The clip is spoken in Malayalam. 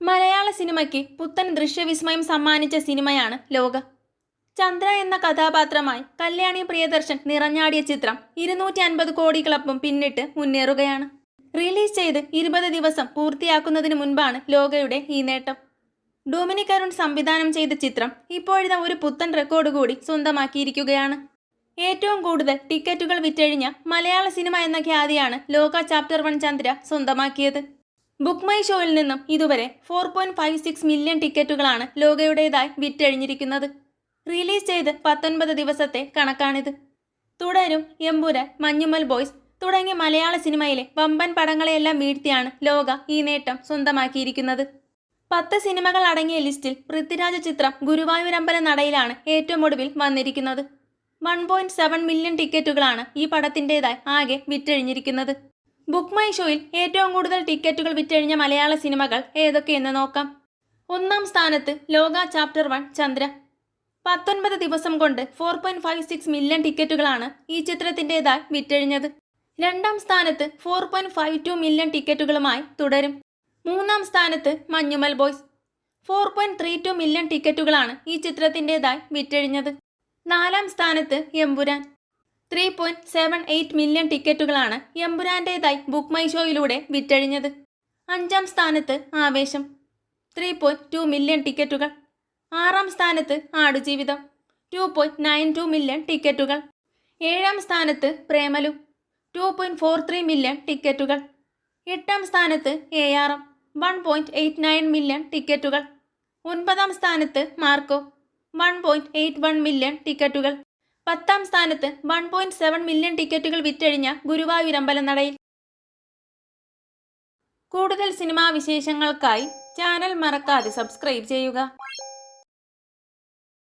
മലയാള സിനിമയ്ക്ക് പുത്തൻ ദൃശ്യവിസ്മയം സമ്മാനിച്ച സിനിമയാണ് ലോക. ചന്ദ്ര എന്ന കഥാപാത്രമായി കല്യാണി പ്രിയദർശൻ നിറഞ്ഞാടിയ ചിത്രം ഇരുന്നൂറ്റി അൻപത് കോടി ക്ലബും പിന്നിട്ട് മുന്നേറുകയാണ്. റിലീസ് ചെയ്ത് ഇരുപത് ദിവസം പൂർത്തിയാക്കുന്നതിന് മുൻപാണ് ലോകയുടെ ഈ നേട്ടം. ഡൊമിനിക് അരുൺ സംവിധാനം ചെയ്ത ചിത്രം ഇപ്പോഴിതാ ഒരു പുത്തൻ റെക്കോർഡ് കൂടി സ്വന്തമാക്കിയിരിക്കുകയാണ്. ഏറ്റവും കൂടുതൽ ടിക്കറ്റുകൾ വിറ്റഴിഞ്ഞ മലയാള സിനിമ എന്ന ഖ്യാതിയാണ് ലോക ചാപ്റ്റർ വൺ ചന്ദ്ര സ്വന്തമാക്കിയത്. ബുക്ക് മൈ ഷോയിൽ നിന്നും ഇതുവരെ four point five six million ടിക്കറ്റുകളാണ് ലോകയുടേതായി വിറ്റഴിഞ്ഞിരിക്കുന്നത്. റിലീസ് ചെയ്ത് പത്തൊൻപത് ദിവസത്തെ കണക്കാണിത്. തുടരും എമ്പുരാൻ മഞ്ഞുമൽ ബോയ്സ് തുടങ്ങിയ മലയാള സിനിമയിലെ വമ്പൻ പടങ്ങളെയെല്ലാം വീഴ്ത്തിയാണ് ലോക ഈ നേട്ടം സ്വന്തമാക്കിയിരിക്കുന്നത്. പത്ത് സിനിമകൾ അടങ്ങിയ ലിസ്റ്റിൽ പൃഥ്വിരാജ ചിത്രം ഗുരുവായൂരമ്പല നടയിലാണ് ഏറ്റവും ഒടുവിൽ വന്നിരിക്കുന്നത്. വൺ പോയിന്റ് സെവൻ മില്യൺ ടിക്കറ്റുകളാണ് ഈ പടത്തിന്റെതായി ആകെ വിറ്റഴിഞ്ഞിരിക്കുന്നത്. ബുക്ക് മൈ ഷോയിൽ ഏറ്റവും കൂടുതൽ ടിക്കറ്റുകൾ വിറ്റഴിഞ്ഞ മലയാള സിനിമകൾ ഏതൊക്കെയെന്ന് നോക്കാം. ഒന്നാം സ്ഥാനത്ത് ലോക ചാപ്റ്റർ വൺ ചന്ദ്ര. പത്തൊൻപത് ദിവസം കൊണ്ട് four point five six million ടിക്കറ്റുകളാണ് ഈ ചിത്രത്തിന്റെതായി വിറ്റഴിഞ്ഞത്. രണ്ടാം സ്ഥാനത്ത് four point five two million ടിക്കറ്റുകളുമായി തുടരും. മൂന്നാം സ്ഥാനത്ത് Manjummel boys. Four point three two million ടിക്കറ്റുകളാണ് ഈ ചിത്രത്തിന്റെതായി വിറ്റഴിഞ്ഞത്. നാലാം സ്ഥാനത്ത് Empuraan. Three point seven eight million ടിക്കറ്റുകളാണ് എമ്പുരാന്റേതായി ബുക്ക് മൈ ഷോയിലൂടെ വിറ്റഴിഞ്ഞത്. അഞ്ചാം സ്ഥാനത്ത് ആവേശം ത്രീ പോയിന്റ് ടു മില്യൺ ടിക്കറ്റുകൾ ആറാം സ്ഥാനത്ത് Aadujeevitham two point nine two million ടിക്കറ്റുകൾ ഏഴാം സ്ഥാനത്ത് Premalu two point four three million ടിക്കറ്റുകൾ എട്ടാം സ്ഥാനത്ത് A R M one point eight nine million ടിക്കറ്റുകൾ ഒൻപതാം സ്ഥാനത്ത് Marco one point eight one million ടിക്കറ്റുകൾ പത്താം സ്ഥാനത്ത് വൺ പോയിന്റ് സെവൻ മില്യൺ ടിക്കറ്റുകൾ വിറ്റഴിഞ്ഞ ഗുരുവായൂർ നടയിൽ കൂടുതൽ സിനിമാ വിശേഷങ്ങൾക്കായി ചാനൽ മറക്കാതെ സബ്സ്ക്രൈബ് ചെയ്യുക.